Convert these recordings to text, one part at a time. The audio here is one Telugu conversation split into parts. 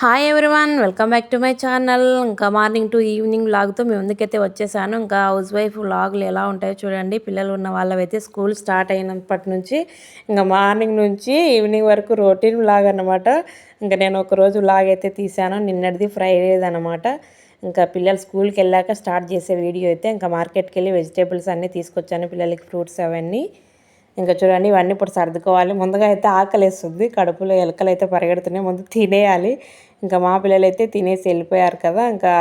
Hi everyone welcome back to my channel ఇంకా మార్నింగ్ టు ఈవినింగ్ వ్లాగ్తో మీ ముందుకైతే వచ్చేసాను. ఇంకా హౌస్ వైఫ్ వ్లాగులు ఎలా ఉంటాయో చూడండి. పిల్లలు ఉన్న వాళ్ళవైతే స్కూల్ స్టార్ట్ అయినప్పటి నుంచి ఇంకా మార్నింగ్ నుంచి ఈవినింగ్ వరకు రొటీన్ వ్లాగ్ అనమాట ఇంకా నేను ఒకరోజు వ్లాగ్ అయితే తీసాను నిన్నటిది ఫ్రైడేది అనమాట ఇంకా పిల్లలు స్కూల్కి వెళ్ళాక స్టార్ట్ చేసే వీడియో అయితే ఇంకా మార్కెట్కి వెళ్ళి వెజిటేబుల్స్ అన్నీ తీసుకొచ్చాను. పిల్లలకి ఫ్రూట్స్ అవన్నీ. ఇంకా చూడండి ఇవన్నీ ఇప్పుడు సర్దుకోవాలి. ముందుగా అయితే ఆకలేస్తుంది. కడుపులో ఎలకలు అయితే పరిగెడుతున్నాయి. ముందు తినేయాలి. ఇంకా మా పిల్లలు అయితే తినేసి వెళ్ళిపోయారు కదా. ఇంకా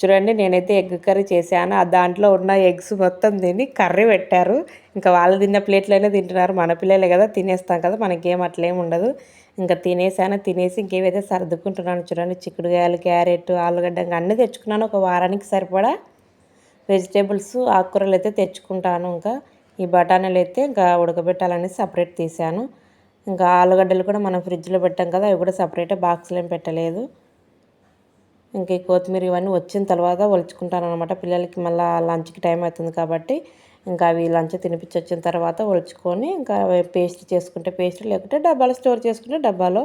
చూడండి నేనైతే ఎగ్ కర్రీ చేశాను. ఆ దాంట్లో ఉన్న ఎగ్స్ మొత్తం తిని కర్రీ పెట్టారు. ఇంకా వాళ్ళు తిన్న ప్లేట్లైనా తింటున్నారు. మన పిల్లలే కదా తినేస్తాం కదా. మనకేం అట్లేం ఉండదు. ఇంకా తినేసాను తినేసి ఇంకేవైతే సర్దుకుంటున్నాను చూడండి చిక్కుడుకాయలు క్యారెట్ ఆలుగడ్డ ఇంకా అన్నీ తెచ్చుకున్నాను. ఒక వారానికి సరిపడా వెజిటేబుల్స్ ఆకుకూరలు అయితే తెచ్చుకుంటాను ఇంకా. ఈ బఠానీలు అయితే ఇంకా ఉడకబెట్టాలని సపరేట్ తీసాను ఇంకా ఆలుగడ్డలు కూడా మనం ఫ్రిడ్జ్లో పెట్టాం కదా అవి కూడా సపరేట్ బాక్స్లో ఏం పెట్టలేదు. ఇంకా ఈ కొత్తిమీర ఇవన్నీ వచ్చిన తర్వాత ఒలుచుకుంటాను అనమాట పిల్లలకి మళ్ళీ లంచ్కి టైం అవుతుంది కాబట్టి ఇంకా అవి లంచ్ తినిపించి వచ్చిన తర్వాత ఒలుచుకొని ఇంకా పేస్ట్ చేసుకుంటే పేస్ట్ లేకుంటే డబ్బాలో స్టోర్ చేసుకుంటే డబ్బాలో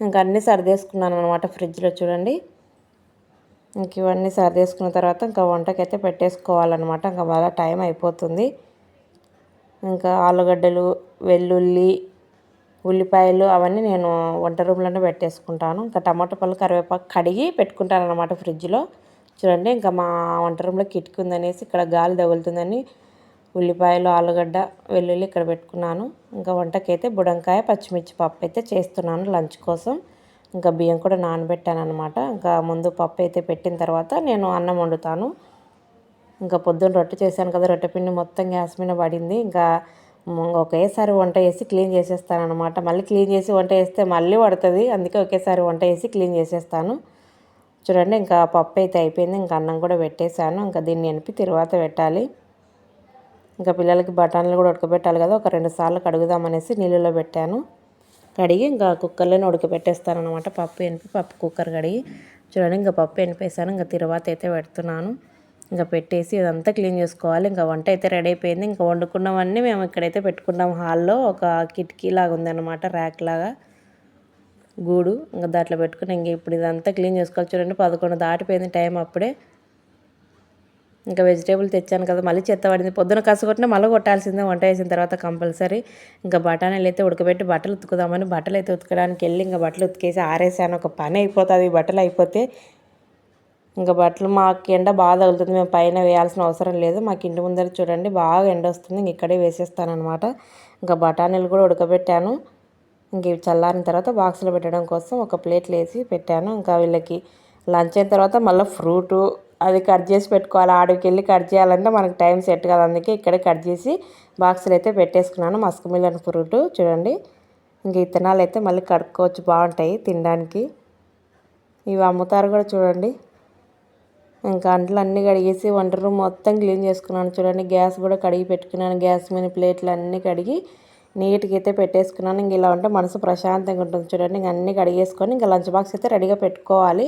ఇంకా అన్నీ సర్దేసుకున్నాను అనమాట ఫ్రిడ్జ్లో చూడండి. ఇంక ఇవన్నీ సర్దేసుకున్న తర్వాత ఇంకా వంటకైతే పెట్టేసుకోవాలన్నమాట. ఇంకా మళ్ళీ టైం అయిపోతుంది. ఇంకా ఆలుగడ్డలు వెల్లుల్లి ఉల్లిపాయలు అవన్నీ నేను వంట రూమ్లోనే పెట్టేసుకుంటాను. ఇంకా టమాటో పళ్ళు కరివేపాకు కడిగి పెట్టుకుంటాను అనమాట ఫ్రిడ్జ్లో. చూడండి ఇంకా మా వంట రూమ్లో కిటికీ ఉందనేసి ఇక్కడ గాలి తగులుతుందని ఉల్లిపాయలు ఆలుగడ్డ వెల్లుల్లి ఇక్కడ పెట్టుకున్నాను. ఇంకా వంటకైతే బుడంకాయ పచ్చిమిర్చి పప్పు అయితే చేస్తున్నాను లంచ్ కోసం. ఇంకా బియ్యం కూడా నానబెట్టాను అనమాట ఇంకా ముందు పప్పు అయితే పెట్టిన తర్వాత నేను అన్నం వండుతాను. ఇంకా పొద్దున్న రొట్టె చేశాను కదా రొట్టె పిండి మొత్తం గ్యాస్ మీద పడింది. ఇంకా ఒకేసారి వంట వేసి క్లీన్ చేసేస్తాను అనమాట మళ్ళీ క్లీన్ చేసి వంట వేస్తే మళ్ళీ పడుతుంది. అందుకే ఒకేసారి వంట వేసి క్లీన్ చేసేస్తాను. చూడండి ఇంకా పప్పు అయితే అయిపోయింది. ఇంకా అన్నం కూడా పెట్టేశాను. ఇంకా దీన్ని ఎనిపి తర్వాత పెట్టాలి. ఇంకా పిల్లలకి బఠానీలు కూడా ఉడకబెట్టాలి కదా ఒక రెండు సార్లు కడుగుదామనేసి నీళ్ళలో పెట్టాను. కడిగి ఇంకా కుక్కర్లోనే ఉడకబెట్టేస్తాను అనమాట పప్పు ఎనిపి పప్పు కుక్కర్ కడిగి. చూడండి ఇంకా పప్పు ఎనిపేసాను ఇంకా తర్వాత అయితే పెడుతున్నాను. ఇంకా పెట్టేసి ఇదంతా క్లీన్ చేసుకోవాలి. ఇంకా వంట అయితే రెడీ అయిపోయింది. ఇంకా వండుకున్నవన్నీ మేము ఇక్కడైతే పెట్టుకున్నాం. హాల్లో ఒక కిటికీ లాగా ఉందన్నమాట ర్యాక్ లాగా. గూడు ఇంకా దాంట్లో పెట్టుకుని ఇంక ఇప్పుడు ఇదంతా క్లీన్ చేసుకోవాలి. చూడండి పదకొండు దాటిపోయింది టైం అప్పుడే. ఇంకా వెజిటేబుల్ తెచ్చాను కదా మళ్ళీ చెత్త పడింది. పొద్దున కసగొట్టినా మళ్ళీ కొట్టాల్సిందే. వంట వేసిన తర్వాత కంపల్సరీ. ఇంకా బఠానీలు అయితే ఉడకబెట్టి బట్టలు ఉతుకుదామని బట్టలు అయితే ఉతకడానికి వెళ్ళి ఇంకా బట్టలు ఉతికేసి ఆరేసాను. ఒక పని అయిపోతుంది. బట్టలు అయిపోతే ఇంకా బట్టలు మాకు ఎండ బాగా తగులుతుంది. మేము పైన వేయాల్సిన అవసరం లేదు. మాకు ఇంటి ముందర చూడండి బాగా ఎండ వస్తుంది. ఇంక ఇక్కడే వేసేస్తాను అనమాట ఇంకా బఠానీలు కూడా ఉడకబెట్టాను. ఇంక ఇవి చల్లారిన తర్వాత బాక్సులు పెట్టడం కోసం ఒక ప్లేట్లు వేసి పెట్టాను. ఇంకా వీళ్ళకి లంచ్ అయిన తర్వాత మళ్ళీ ఫ్రూటు అది కట్ చేసి పెట్టుకోవాలి. ఆడికి వెళ్ళి కట్ చేయాలంటే మనకు టైం సెట్ కాదు. అందుకే ఇక్కడే కట్ చేసి బాక్సులు అయితే పెట్టేసుకున్నాను. మస్క్ మిలన్ ఫ్రూట్ చూడండి. ఇంక ఇత్తనాలు అయితే మళ్ళీ కడుక్కోవచ్చు. బాగుంటాయి తినడానికి. ఇవి అమ్ముతారు కూడా చూడండి. ఇంకా అంట్లు అన్నీ కడిగేసి వంట రూమ్ మొత్తం క్లీన్ చేసుకున్నాను. చూడండి గ్యాస్ కూడా కడిగి పెట్టుకున్నాను. గ్యాస్ మీద ప్లేట్లు అన్నీ కడిగి నీట్గా అయితే పెట్టేసుకున్నాను. ఇంక ఇలా ఉంటే మనసు ప్రశాంతంగా ఉంటుంది. చూడండి ఇంక అన్నీ కడిగేసుకొని ఇంకా లంచ్ బాక్స్ అయితే రెడీగా పెట్టుకోవాలి.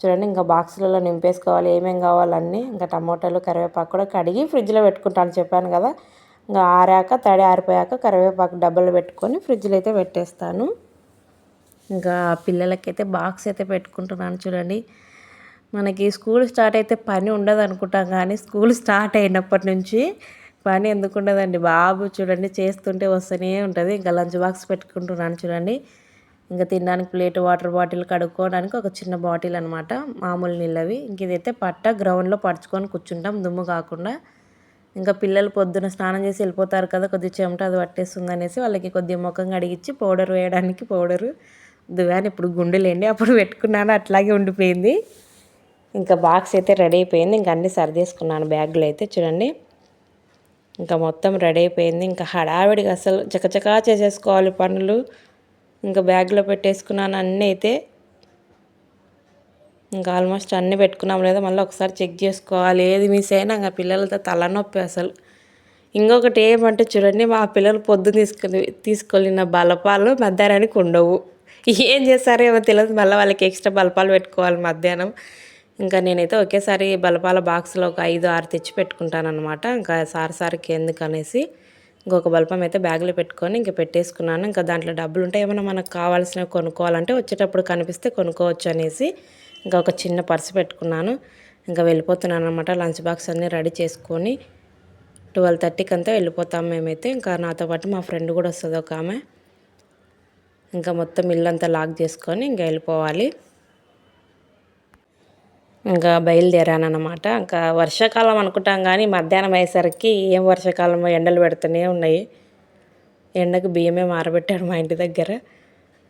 చూడండి ఇంకా బాక్సులలో నింపేసుకోవాలి. ఏమేమి కావాలన్నీ ఇంకా టమోటాలు కరివేపాకు కూడా కడిగి ఫ్రిడ్జ్లో పెట్టుకుంటాను. చెప్పాను కదా ఇంకా ఆరాక తడి ఆరిపోయాక కరివేపాకు డబ్బలు పెట్టుకొని ఫ్రిడ్జ్లో అయితే పెట్టేస్తాను. ఇంకా పిల్లలకైతే బాక్స్ అయితే పెట్టుకుంటున్నాను. చూడండి మనకి స్కూల్ స్టార్ట్ అయితే పని ఉండదు అనుకుంటాం కానీ స్కూల్ స్టార్ట్ అయినప్పటి నుంచి పని ఎందుకు ఉండదండి? బాబు చూడండి చేస్తుంటే వస్తూనే ఉంటుంది. ఇంకా లంచ్ బాక్స్ పెట్టుకుంటున్నాను చూడండి. ఇంకా తినడానికి ప్లేట్ వాటర్ బాటిల్ కడుక్కోవడానికి ఒక చిన్న బాటిల్ అనమాట మామూలు నీళ్ళవి. ఇంక ఇదైతే పట్ట గ్రౌండ్లో పడుచుకొని కూర్చుంటాం. దుమ్ము కాకుండా. ఇంకా పిల్లలు పొద్దున స్నానం చేసి వెళ్ళిపోతారు కదా కొద్ది చెమట అది పట్టేస్తుంది అనేసి వాళ్ళకి కొద్దిగా ముఖం కడిగించి పౌడర్ వేయడానికి పౌడరు. దువ్వాని. ఇప్పుడు గుండెలేండి అప్పుడు పెట్టుకున్నాను. అట్లాగే ఉండిపోయింది. ఇంకా బాక్స్ అయితే రెడీ అయిపోయింది. ఇంకా అన్నీ సర్దేసుకున్నాను బ్యాగ్లో అయితే చూడండి. ఇంకా మొత్తం రెడీ అయిపోయింది. ఇంకా హడావిడిగా అసలు చకచకా చేసేసుకోవాలి పనులు. ఇంకా బ్యాగ్లో పెట్టేసుకున్నాను అన్నీ అయితే. ఇంకా ఆల్మోస్ట్ అన్నీ పెట్టుకున్నాం లేదా మళ్ళీ ఒకసారి చెక్ చేసుకోవాలి. ఏది మిస్ అయినా ఇంకా పిల్లలతో తలనొప్పి అసలు. ఇంకొకటి ఏమంటే చూడండి మా పిల్లలు పొద్దు తీసుకుని తీసుకెళ్ళిన బలపాలు మధ్యాహ్నానికి ఉండవు. ఏం చేస్తారో ఏమో తెలియదు. మళ్ళీ వాళ్ళకి ఎక్స్ట్రా బలపాలు పెట్టుకోవాలి మధ్యాహ్నం. ఇంకా నేనైతే ఒకేసారి బలపాల బాక్స్లో ఒక ఐదు ఆరు తెచ్చి పెట్టుకుంటానమాట ఇంకా సారి సారికి ఎందుకు అనేసి ఇంకొక బల్పం అయితే బ్యాగ్లో పెట్టుకొని ఇంకా పెట్టేసుకున్నాను. ఇంకా దాంట్లో డబ్బులు ఉంటే ఏమైనా మనకు కావాల్సినవి కొనుక్కోవాలంటే వచ్చేటప్పుడు కనిపిస్తే కొనుక్కోవచ్చు అనేసి ఇంకా ఒక చిన్న పర్సు పెట్టుకున్నాను. ఇంకా వెళ్ళిపోతున్నాను అనమాట లంచ్ బాక్స్ అన్నీ రెడీ చేసుకొని ట్వెల్వ్ థర్టీకి అంతా వెళ్ళిపోతాం మేమైతే. ఇంకా నాతో పాటు మా ఫ్రెండ్ కూడా వస్తుంది ఒక ఆమె. ఇంకా మొత్తం ఇల్లంతా లాక్ చేసుకొని ఇంకా వెళ్ళిపోవాలి. ఇంకా బయలుదేరానమాట ఇంకా వర్షాకాలం అనుకుంటాం కానీ మధ్యాహ్నం అయ్యేసరికి ఏం వర్షాకాలం ఎండలు పెడుతూనే ఉన్నాయి. ఎండకు బియ్యమే మారబెట్టాడు మా ఇంటి దగ్గర.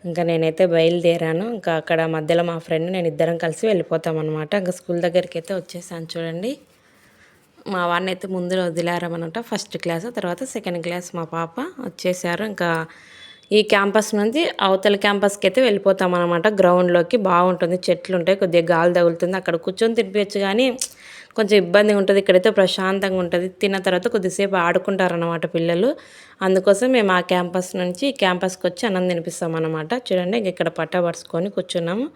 ఇంకా నేనైతే బయలుదేరాను. ఇంకా అక్కడ మధ్యలో మా ఫ్రెండ్ నేను ఇద్దరం కలిసి వెళ్ళిపోతాం అనమాట ఇంకా స్కూల్ దగ్గరికి అయితే వచ్చేసాను చూడండి. మా వాడిని అయితే ముందు వదిలారమనమాట ఫస్ట్ క్లాస్ తర్వాత సెకండ్ క్లాస్ మా పాప వచ్చేసారు. ఇంకా ఈ క్యాంపస్ నుంచి అవతల క్యాంపస్కి అయితే వెళ్ళిపోతాం అనమాట గ్రౌండ్లోకి బాగుంటుంది. చెట్లు ఉంటాయి కొద్దిగా గాలి తగులుతుంది. అక్కడ కూర్చొని తినిపించచ్చు కానీ కొంచెం ఇబ్బందిగా ఉంటుంది. ఇక్కడైతే ప్రశాంతంగా ఉంటుంది. తిన్న తర్వాత కొద్దిసేపు ఆడుకుంటారనమాట పిల్లలు. అందుకోసం మేము ఆ క్యాంపస్ నుంచి క్యాంపస్కి వచ్చి అన్నం తినిపిస్తాం అనమాట చూడండి ఇక్కడ పట్టా పరుచుకొని కూర్చున్నాము.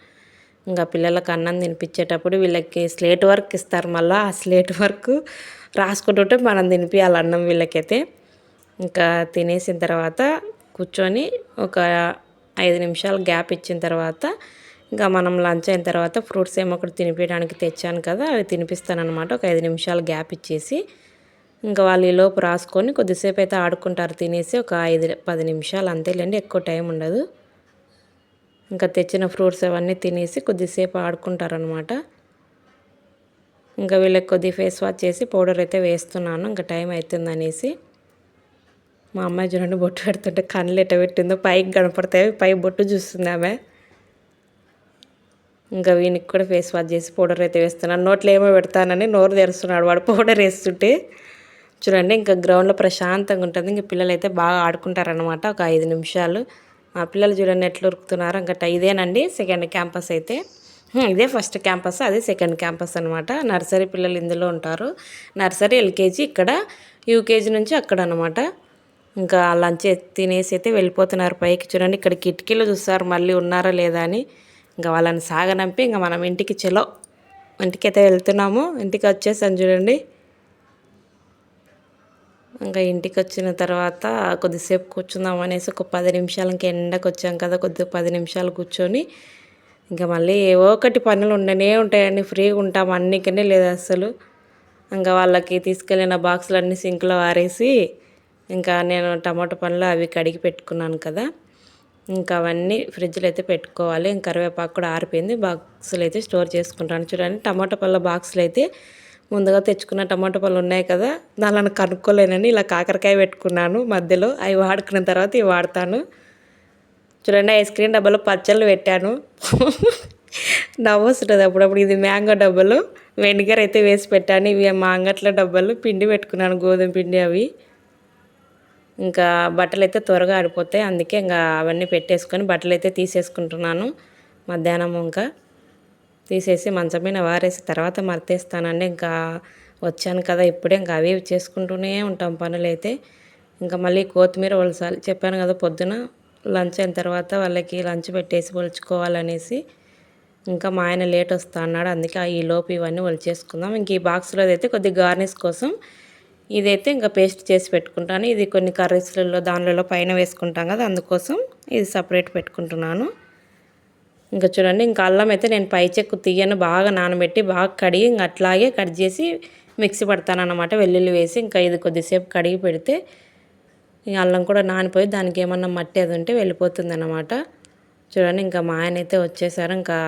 ఇంకా పిల్లలకు అన్నం తినిపించేటప్పుడు వీళ్ళకి స్లేట్ వర్క్ ఇస్తారు మళ్ళీ. ఆ స్లేట్ వర్క్ రాసుకుంటుంటే మనం తినిపించాలి అన్నం వీళ్ళకైతే. ఇంకా తినేసిన తర్వాత కూర్చొని ఒక ఐదు నిమిషాలు గ్యాప్ ఇచ్చిన తర్వాత ఇంకా మనం లంచ్ అయిన తర్వాత ఫ్రూట్స్ ఏమో ఒకటి తినిపించడానికి తెచ్చాను కదా అవి తినిపిస్తానమాట ఒక ఐదు నిమిషాలు గ్యాప్ ఇచ్చేసి ఇంకా వాళ్ళు ఈ లోపు రాసుకొని కొద్దిసేపు అయితే ఆడుకుంటారు తినేసి ఒక ఐదు పది నిమిషాలు అంతేలేండి ఎక్కువ టైం ఉండదు. ఇంకా తెచ్చిన ఫ్రూట్స్ అవన్నీ తినేసి కొద్దిసేపు ఆడుకుంటారనమాట ఇంకా వీళ్ళకి కొద్ది ఫేస్ వాష్ చేసి పౌడర్ అయితే వేస్తున్నాను ఇంకా టైం అవుతుంది అనేసి మా అమ్మాయి చూడండి బొట్టు పెడుతుంటే కళ్ళు ఎట్ట పెట్టిందో పైకి కనపడతాయి పై బొట్టు చూస్తుంది ఆమె. ఇంకా వీనికి కూడా ఫేస్ వాష్ చేసి పౌడర్ అయితే వేస్తున్నాను నోట్లో ఏమో పెడతానని నోరు తెరుస్తున్నాడు వాడు పౌడర్ వేస్తుంటే. చూడండి ఇంకా గ్రౌండ్లో ప్రశాంతంగా ఉంటుంది. ఇంకా పిల్లలు అయితే బాగా ఆడుకుంటారనమాట ఒక ఐదు నిమిషాలు. మా పిల్లలు చూడండి ఎట్లా ఉరుకుతున్నారు. ఇంకా ఇదేనండి సెకండ్ క్యాంపస్ అయితే. ఇదే ఫస్ట్ క్యాంపస్ అదే సెకండ్ క్యాంపస్ అనమాట నర్సరీ పిల్లలు ఇందులో ఉంటారు. నర్సరీ ఎల్కేజీ ఇక్కడ యూకేజీ నుంచి అక్కడ అనమాట ఇంకా లంచ్ తినేసి అయితే వెళ్ళిపోతున్నారు పైకి. చూడండి ఇక్కడ కిటికీలు చూస్తారు మళ్ళీ ఉన్నారా లేదా అని. ఇంకా వాళ్ళని సాగనంపి ఇంకా మనం ఇంటికి చెలో. ఇంటికి అయితే వెళ్తున్నాము. ఇంటికి వచ్చేసాను చూడండి. ఇంకా ఇంటికి వచ్చిన తర్వాత కొద్దిసేపు కూర్చుందాం అనేసి ఒక పది నిమిషాలు ఇంకా ఎండకు వచ్చాం కదా కొద్దిగా పది నిమిషాలు కూర్చొని. ఇంకా మళ్ళీ ఏవో ఒకటి పనులు ఉండనే ఉంటాయండి. ఫ్రీగా ఉంటాం అన్నికనే లేదు అసలు ఇంకా వాళ్ళకి తీసుకెళ్ళిన బాక్సులు అన్నీ సింక్లో వారేసి ఇంకా నేను టమాటో పండ్లు అవి కడిగి పెట్టుకున్నాను కదా. ఇంకా అవన్నీ ఫ్రిడ్జ్లో అయితే పెట్టుకోవాలి. ఇంకా కరివేపాకు కూడా ఆరిపోయింది. బాక్సులు అయితే స్టోర్ చేసుకుంటాను. చూడండి టమాటో పళ్ళ బాక్సులు అయితే ముందుగా తెచ్చుకున్న టమాటో పళ్ళు ఉన్నాయి కదా. దానిని కనుక్కోలేనని ఇలా కాకరకాయ పెట్టుకున్నాను మధ్యలో. అవి వాడుకున్న తర్వాత ఇవి వాడతాను. చూడండి ఐస్ క్రీమ్ డబ్బాలో పచ్చళ్ళు పెట్టాను. నవ్వు అప్పుడప్పుడు. ఇది మ్యాంగో డబ్బాలు. వెనిగర్ అయితే వేసి పెట్టాను. ఇవి మా అంగట్ల డబ్బాలు. పిండి పెట్టుకున్నాను గోధుమ పిండి అవి. ఇంకా బట్టలు అయితే త్వరగా ఆడిపోతాయి. అందుకే ఇంకా అవన్నీ పెట్టేసుకొని బట్టలు అయితే తీసేసుకుంటున్నాను. మధ్యాహ్నం ఇంకా తీసేసి మంచం మీద వారేసి తర్వాత మర్తేస్తానండి. ఇంకా వచ్చాను కదా ఇప్పుడే ఇంకా అవి చేసుకుంటూనే ఉంటాం పనులైతే. ఇంకా మళ్ళీ కొత్తిమీర ఒలసాలి. చెప్పాను కదా పొద్దున లంచ్ అయిన తర్వాత వాళ్ళకి లంచ్ పెట్టేసి ఒలుచుకోవాలనేసి ఇంకా మా ఆయన లేట్ వస్తా అన్నాడు. అందుకే ఈ లోపు ఇవన్నీ ఒలిచేసుకుందాం. ఇంక ఈ బాక్స్లో అయితే కొద్దిగా గార్నిష్ కోసం ఇదైతే ఇంకా పేస్ట్ చేసి పెట్టుకుంటాను. ఇది కొన్ని కర్రీస్లలో దానిలో పైన వేసుకుంటాం కదా అందుకోసం ఇది సపరేట్ పెట్టుకుంటున్నాను. ఇంకా చూడండి ఇంకా అల్లం అయితే నేను పై చెక్కు తీయను బాగా నానబెట్టి బాగా కడిగి ఇంకా అట్లాగే కట్ చేసి మిక్సీ పడతాను అనమాట వెల్లుల్లి వేసి ఇంకా ఇది కొద్దిసేపు కడిగి పెడితే ఇంకా అల్లం కూడా నానిపోయి దానికి ఏమన్నా మట్టి అది ఉంటే వెళ్ళిపోతుంది అనమాట చూడండి ఇంకా మా ఆయన అయితే వచ్చేసారు. ఇంకా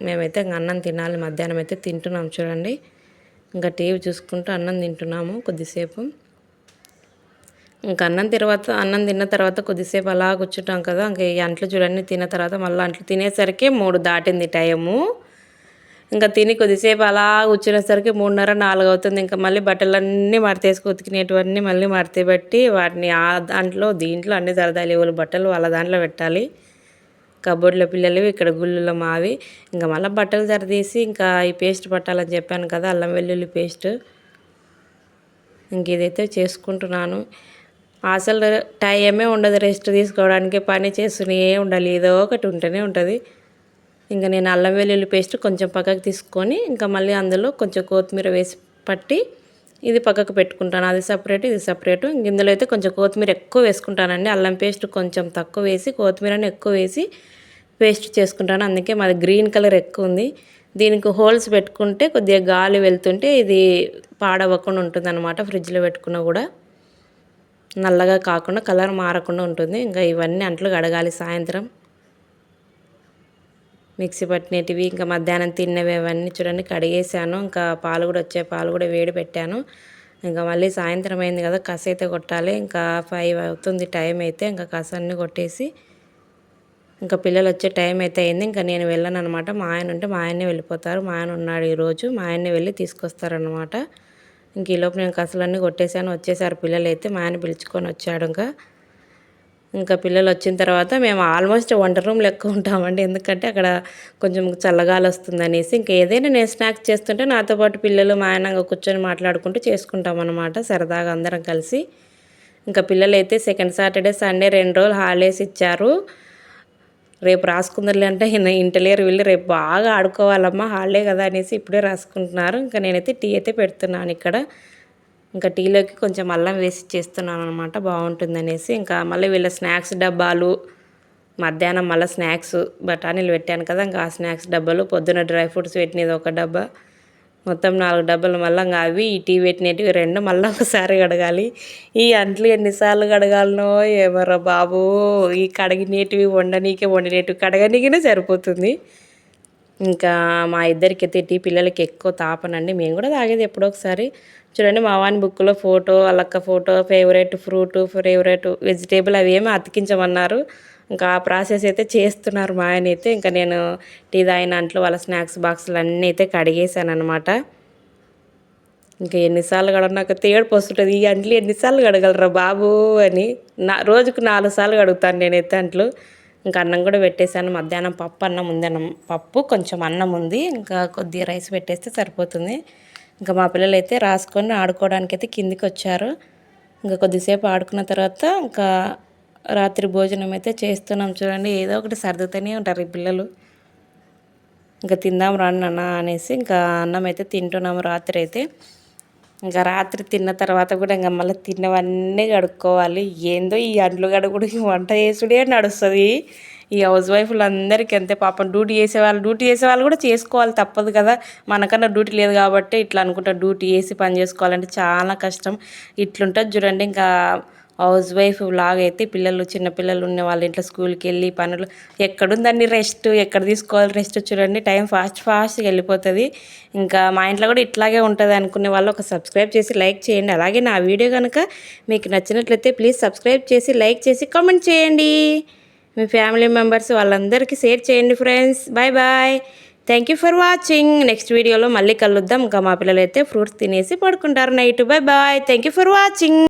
మేమైతే ఇంకా అన్నం తినాలి మధ్యాహ్నం అయితే తింటున్నాం చూడండి. ఇంకా టీవీ చూసుకుంటూ అన్నం తింటున్నాము కొద్దిసేపు. ఇంకా అన్నం తర్వాత అన్నం తిన్న తర్వాత కొద్దిసేపు అలా కూర్చుంటాం కదా ఇంకా ఈ అంట్లు చూడండి తిన్న తర్వాత మళ్ళీ అంట్లు తినేసరికి మూడు దాటింది టైము. ఇంకా తిని కొద్దిసేపు అలా కూర్చునేసరికి మూడున్నర నాలుగు అవుతుంది. ఇంకా మళ్ళీ బట్టలన్నీ మడతేసుకు ఉతికినటువన్నీ మళ్ళీ మడతే పెట్టి వాటిని ఆ దాంట్లో దీంట్లో అన్ని సరదాలు ఇవ్వాలి బట్టలు వాళ్ళ దాంట్లో పెట్టాలి. కబోర్డ్లో పిల్లలు ఇక్కడ గుళ్ళలో మావి. ఇంకా మళ్ళీ బట్టలు సరిదీసి ఇంకా ఈ పేస్ట్ పట్టాలని చెప్పాను కదా అల్లం వెల్లుల్లి పేస్ట్. ఇంక ఇదైతే చేసుకుంటున్నాను. అసలు టైమే ఉండదు రెస్ట్ తీసుకోవడానికి పని చేస్తూనే ఉండాలి. ఏదో ఒకటి ఉంటూనే ఉంటుంది. ఇంకా నేను అల్లం వెల్లుల్లి పేస్ట్ కొంచెం పక్కకు తీసుకొని ఇంకా మళ్ళీ అందులో కొంచెం కొత్తిమీర వేసి పట్టి ఇది పక్కకు పెట్టుకుంటాను. అది సపరేట్ ఇది సపరేట్ ఇందులో అయితే కొంచెం కొత్తిమీర ఎక్కువ వేసుకుంటానండి. అల్లం పేస్ట్ కొంచెం తక్కువ వేసి కొత్తిమీరని ఎక్కువ వేసి పేస్ట్ చేసుకుంటాను. అందుకే మాది గ్రీన్ కలర్ ఎక్కువ ఉంది. దీనికి హోల్స్ పెట్టుకుంటే కొద్దిగా గాలి వెళ్తుంటే ఇది పాడవకుండా ఉంటుంది అనమాట ఫ్రిడ్జ్లో పెట్టుకున్నా కూడా. నల్లగా కాకుండా కలర్ మారకుండా ఉంటుంది. ఇంకా ఇవన్నీ అంట్లు కడగాలి సాయంత్రం. మిక్సీ పట్టినవి ఇంకా మధ్యాహ్నం తిన్నవి అవన్నీ చూడండి కడిగేసాను ఇంకా పాలు కూడా వచ్చే పాలు కూడా వేడి పెట్టాను. ఇంకా మళ్ళీ సాయంత్రం అయింది కదా కస అయితే కొట్టాలి. ఇంకా ఫైవ్ అవుతుంది టైం అయితే ఇంకా కస అన్నీ కొట్టేసి ఇంకా పిల్లలు వచ్చే టైం అయితే అయింది. ఇంకా నేను వెళ్ళను అనమాట మా ఆయన ఉంటే మా ఆయన్నే వెళ్ళిపోతారు. మా ఆయన ఉన్నాడు ఈరోజు మా ఆయన్నే వెళ్ళి తీసుకొస్తారనమాట ఇంక ఈలోపు నేను కసలన్నీ కొట్టేశాను వచ్చేసారు పిల్లలు అయితే మా ఆయన పిలుచుకొని వచ్చాడు ఇంకా. ఇంకా పిల్లలు వచ్చిన తర్వాత మేము ఆల్మోస్ట్ వంట రూమ్ లెక్క ఉంటామండి. ఎందుకంటే అక్కడ కొంచెం చల్లగాలి వస్తుంది అనేసి ఇంకా ఏదైనా నేను స్నాక్స్ చేస్తుంటే నాతో పాటు పిల్లలు మా ఆయన కూర్చొని మాట్లాడుకుంటూ చేసుకుంటాం అనమాట సరదాగా అందరం కలిసి. ఇంకా పిల్లలు అయితే సెకండ్ సాటర్డే సండే రెండు రోజులు హాలిడేస్ ఇచ్చారు. రేపు రాసుకుందరులే అంటే ఇంటలేరు వెళ్ళి రేపు బాగా ఆడుకోవాలమ్మా హాలిడే కదా అనేసి ఇప్పుడే రాసుకుంటున్నారు. ఇంకా నేనైతే టీ అయితే పెడుతున్నాను ఇక్కడ. ఇంకా టీలోకి కొంచెం అల్లం వేసి చేస్తున్నాను అనమాట బాగుంటుంది అనేసి ఇంకా మళ్ళీ వీళ్ళ స్నాక్స్ డబ్బాలు మధ్యాహ్నం మళ్ళీ స్నాక్స్ బఠానీలు పెట్టాను కదా ఇంకా ఆ స్నాక్స్ డబ్బాలు పొద్దున డ్రై ఫ్రూట్స్ పెట్టినది ఒక డబ్బా. మొత్తం నాలుగు డబ్బాలు మళ్ళీ ఇంకా అవి ఈ టీ పెట్టినవి రెండు మళ్ళీ ఒకసారి కడగాలి. ఈ అంట్లు ఎన్నిసార్లు కడగాలనో ఏమరా బాబు ఈ కడిగినేటివి వండనీకే వండినేటివి కడగనీకినే సరిపోతుంది. ఇంకా మా ఇద్దరికైతే టీ పిల్లలకి ఎక్కువ తాపనండి. మేము కూడా తాగేది ఎప్పుడో ఒకసారి. చూడండి మా వాని బుక్లో photo అలక్క photo favourite fruit favourite vegetable అవి ఏమి అతికించమన్నారు. ఇంకా ఆ ప్రాసెస్ అయితే చేస్తున్నారు మా ఆయన అయితే. ఇంకా నేను టీ తాగిన అంట్లో వాళ్ళ స్నాక్స్ బాక్సులు అన్నీ అయితే కడిగేశాను అనమాట ఇంకా ఎన్నిసార్లు కడగనాక తేడు పోస్తుంటుంది ఈ అంట్లు ఎన్నిసార్లు కడగలరా బాబు అని నా రోజుకు నాలుగు సార్లు కడుగుతాను నేనైతే అంట్లు. ఇంకా అన్నం కూడా పెట్టేశాను. మధ్యాహ్నం పప్పు అన్నం ఉంది అన్నం పప్పు కొంచెం అన్నం ఉంది. ఇంకా కొద్దిగా రైస్ పెట్టేస్తే సరిపోతుంది. ఇంకా మా పిల్లలు అయితే రాసుకొని ఆడుకోవడానికి అయితే కిందికి వచ్చారు. ఇంకా కొద్దిసేపు ఆడుకున్న తర్వాత ఇంకా రాత్రి భోజనం అయితే చేస్తున్నాం చూడండి. ఏదో ఒకటి సర్దుతూనే ఉంటారు ఈ పిల్లలు. ఇంకా తిందాం రండి అన్న అనేసి ఇంకా అన్నం అయితే తింటున్నాము రాత్రి అయితే. ఇంకా రాత్రి తిన్న తర్వాత కూడా ఇంకా మళ్ళీ తిన్నవన్నీ కడుక్కోవాలి. ఏందో ఈ అండ్లు కడుగుడు వంట చేసుడే నడుస్తుంది. ఈ హౌస్ వైఫ్లు అందరికీ అంతే పాపం డ్యూటీ చేసేవాళ్ళు డ్యూటీ చేసే వాళ్ళు కూడా చేసుకోవాలి తప్పదు కదా. మనకన్నా డ్యూటీ లేదు కాబట్టి ఇట్లా అనుకుంటా డ్యూటీ వేసి పని చేసుకోవాలంటే చాలా కష్టం. ఇట్లుంటుంది చూడండి ఇంకా హౌస్ వైఫ్ లాగా అయితే పిల్లలు చిన్నపిల్లలు ఉన్న వాళ్ళ ఇంట్లో స్కూల్కి వెళ్ళి పనులు ఎక్కడుందండి రెస్ట్ ఎక్కడ తీసుకోవాలి రెస్ట్ చూడండి టైం ఫాస్ట్ ఫాస్ట్గా వెళ్ళిపోతుంది. ఇంకా మా ఇంట్లో కూడా ఇట్లాగే ఉంటుంది అనుకునే వాళ్ళు ఒక సబ్స్క్రైబ్ చేసి లైక్ చేయండి. అలాగే నా వీడియో కనుక మీకు నచ్చినట్లయితే ప్లీజ్ సబ్స్క్రైబ్ చేసి లైక్ చేసి కామెంట్ చేయండి. మీ ఫ్యామిలీ మెంబర్స్ వాళ్ళందరికీ షేర్ చేయండి friends. Bye bye. Thank you for watching. Next వీడియోలో మళ్ళీ కలుద్దాం. ఇంకా మా పిల్లలు అయితే ఫ్రూట్స్ తినేసి పడుకుంటారు night. Bye bye. Thank you for watching.